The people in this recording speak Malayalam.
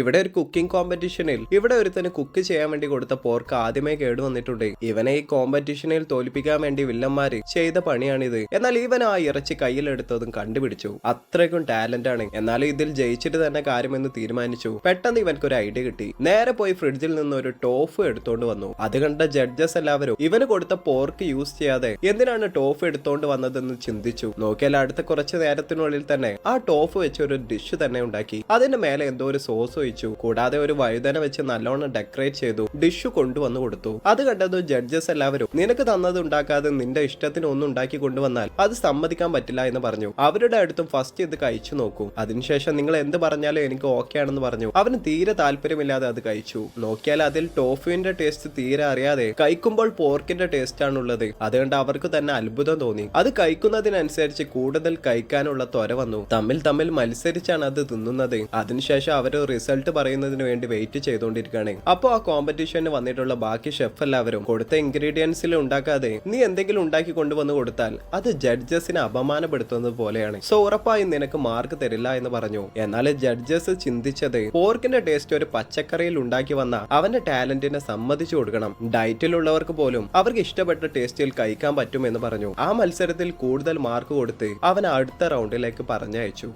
ഇവിടെ ഒരു കുക്കിംഗ് കോമ്പറ്റീഷനിൽ ഇവിടെ ഒരുത്തന് കുക്ക് ചെയ്യാൻ വേണ്ടി കൊടുത്ത പോർക്ക് ആദ്യമേ കേടുവന്നിട്ടുണ്ട് ഇവനെ ഈ കോമ്പറ്റീഷനിൽ തോൽപ്പിക്കാൻ വേണ്ടി വില്ലന്മാര് ചെയ്ത പണിയാണിത്. എന്നാൽ ഇവൻ ആ ഇറച്ചി കയ്യിലെടുത്തതും കണ്ടുപിടിച്ചു. അത്രയ്ക്കും ടാലന്റ് ആണ്. എന്നാൽ ഇതിൽ ജയിച്ചിട്ട് തന്നെ കാര്യമെന്ന് തീരുമാനിച്ചു. പെട്ടെന്ന് ഇവൻക്ക് ഒരു ഐഡിയ കിട്ടി. നേരെ പോയി ഫ്രിഡ്ജിൽ നിന്ന് ഒരു ടോഫ് എടുത്തോണ്ട് വന്നു. അത് കണ്ട ജഡ്ജസ് എല്ലാവരും ഇവന് കൊടുത്ത പോർക്ക് യൂസ് ചെയ്യാതെ എന്തിനാണ് ടോഫ് എടുത്തോണ്ട് വന്നതെന്ന് ചിന്തിച്ചു. നോക്കിയാൽ അടുത്ത കുറച്ച് നേരത്തിനുള്ളിൽ തന്നെ ആ ടോഫ് വെച്ച് ഒരു ഡിഷ് തന്നെ ഉണ്ടാക്കി. അതിന്റെ മേലെ എന്തോ ഒരു സോസ് ഒഴിച്ചു കൂടാതെ ഒരു വഴുതന വെച്ച് നല്ലോണം ഡെക്കറേറ്റ് ചെയ്തു. ഡിഷ് കൊണ്ടുവന്നു കൊടുത്തു. അത് കണ്ടത് ജഡ്ജസ് എല്ലാവരും നിനക്ക് തന്നത് ഉണ്ടാക്കാതെ നിന്റെ ഇഷ്ടത്തിന് ഒന്നും ഉണ്ടാക്കി കൊണ്ടുവന്നാൽ അത് സമ്മതിക്കാൻ പറ്റില്ല എന്ന് പറഞ്ഞു. അവരുടെ അടുത്തും ഫസ്റ്റ് ഇത് കഴിച്ചു നോക്കൂ. അതിനുശേഷം നിങ്ങൾ എന്ത് പറഞ്ഞാലും എനിക്ക് ഓക്കെ ആണെന്ന് പറഞ്ഞു. അവന് തീരെ താല്പര്യമില്ലാതെ അത് കഴിച്ചു. നോക്കിയാൽ അതിൽ ടോഫുവിന്റെ ടേസ്റ്റ് തീരെ അറിയാതെ കഴിക്കുമ്പോൾ പോർക്കിന്റെ ടേസ്റ്റ് ആണുള്ളത്. അതുകൊണ്ട് അവർക്ക് തന്നെ അത്ഭുതം തോന്നി. അത് കഴിക്കുന്നതിനനുസരിച്ച് കൂടുതൽ കഴിക്കാനുള്ള ത്വര വന്നു. തമ്മിൽ തമ്മിൽ മത്സരിച്ചാണ് അത് തിന്നുന്നത്. അതിനുശേഷം അവർ റിസൾട്ട് പറയുന്നതിന് വേണ്ടി വെയിറ്റ് ചെയ്തുകൊണ്ടിരിക്കുകയാണ് അപ്പോൾ ആ കോമ്പറ്റീഷന് വന്നിട്ടുള്ള ബാക്കി ഷെഫ് എല്ലാവരും കൊടുത്ത ഇൻഗ്രീഡിയൻസിൽ ഉണ്ടാക്കാതെ നീ എന്തെങ്കിലും ഉണ്ടാക്കി കൊണ്ടുവന്ന് കൊടുത്താൽ അത് ജഡ്ജസിനെ അപമാനപ്പെടുത്തുന്നത് പോലെയാണ്. സോ ഉറപ്പായും നിനക്ക് മാർക്ക് തരില്ല എന്ന് പറഞ്ഞു. എന്നാൽ ജഡ്ജസ് ചിന്തിച്ചത് പോർക്കിന്റെ ടേസ്റ്റ് ഒരു പച്ചക്കറിയിൽ ഉണ്ടാക്കി വന്ന അവന്റെ ടാലന്റിനെ സമ്മതിച്ചു കൊടുക്കണം. ഡയറ്റിലുള്ളവർക്ക് പോലും അവർക്ക് ഇഷ്ടപ്പെട്ട ടേസ്റ്റിൽ കഴിക്കാൻ പറ്റും എന്ന് പറഞ്ഞു. ആ മത്സരത്തിൽ കൂടുതൽ മാർക്ക് കൊടുത്ത് അവൻ അടുത്ത റൗണ്ടിലേക്ക് പറഞ്ഞയച്ചു.